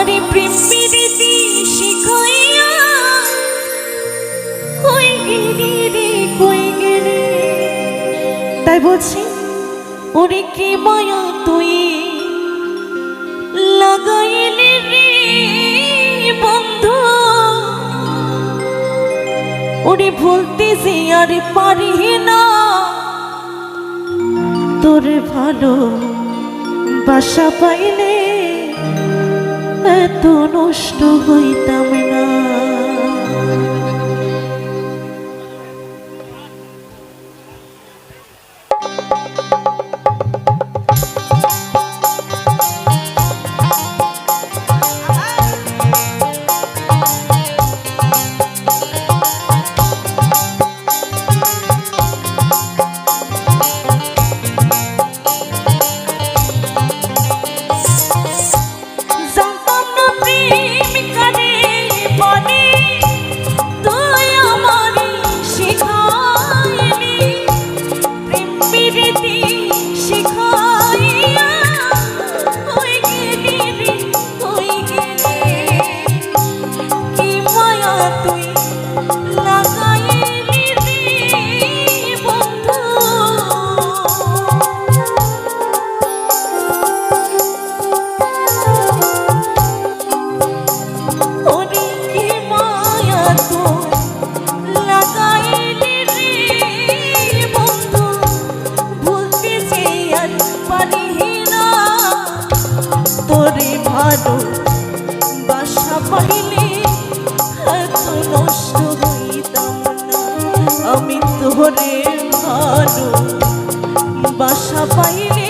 আরে প্রেম প্রীতি শিখাইয়া, কই রে তাই বলছি, ওরে কি মায়া তুই? লাগাইলি রে বন্ধু। ওরে ভুলতে যে আর পারি না। তোর ভালো বাসা পাইলে এত নষ্ট হইতাম না। আমি তোরে ভালো বাসা পাইলে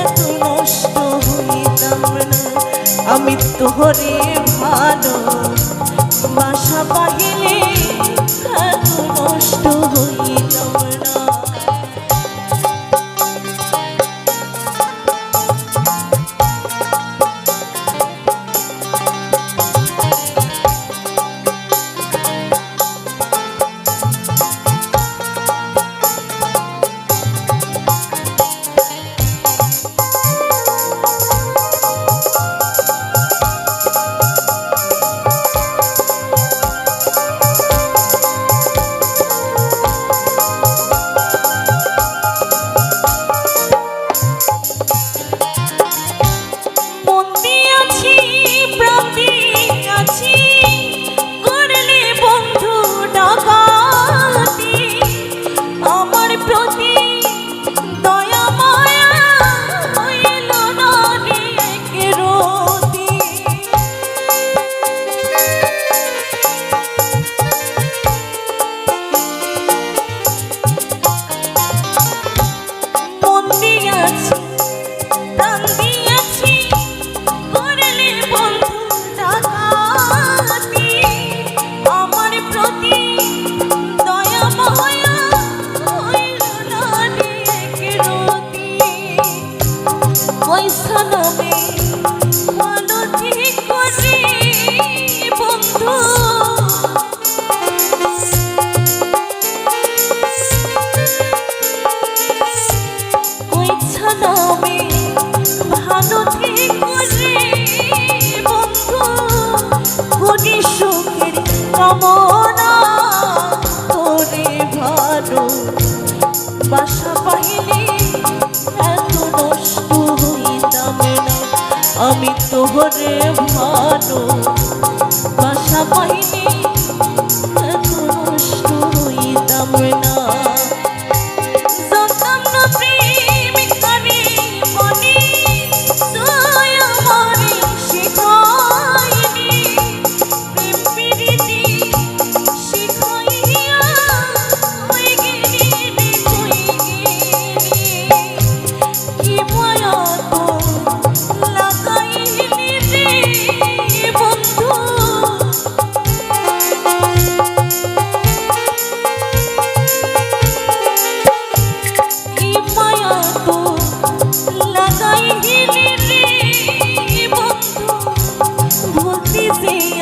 এত নষ্ট হইতাম না। আমি তোহরে ভালো বাসা পাহিলে এত নষ্ট হইতাম না। কামনা করে ভালো বাসা পাহিলে এত নষ্ট হইতাম না। আমি তোহরে ভালো বাসা পাহিলে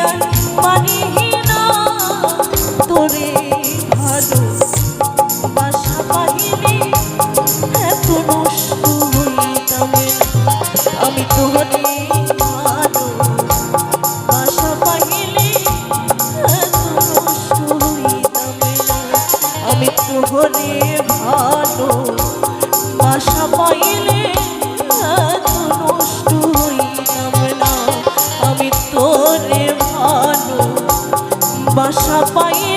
আর পারি না তোরে ভালো আশা পাই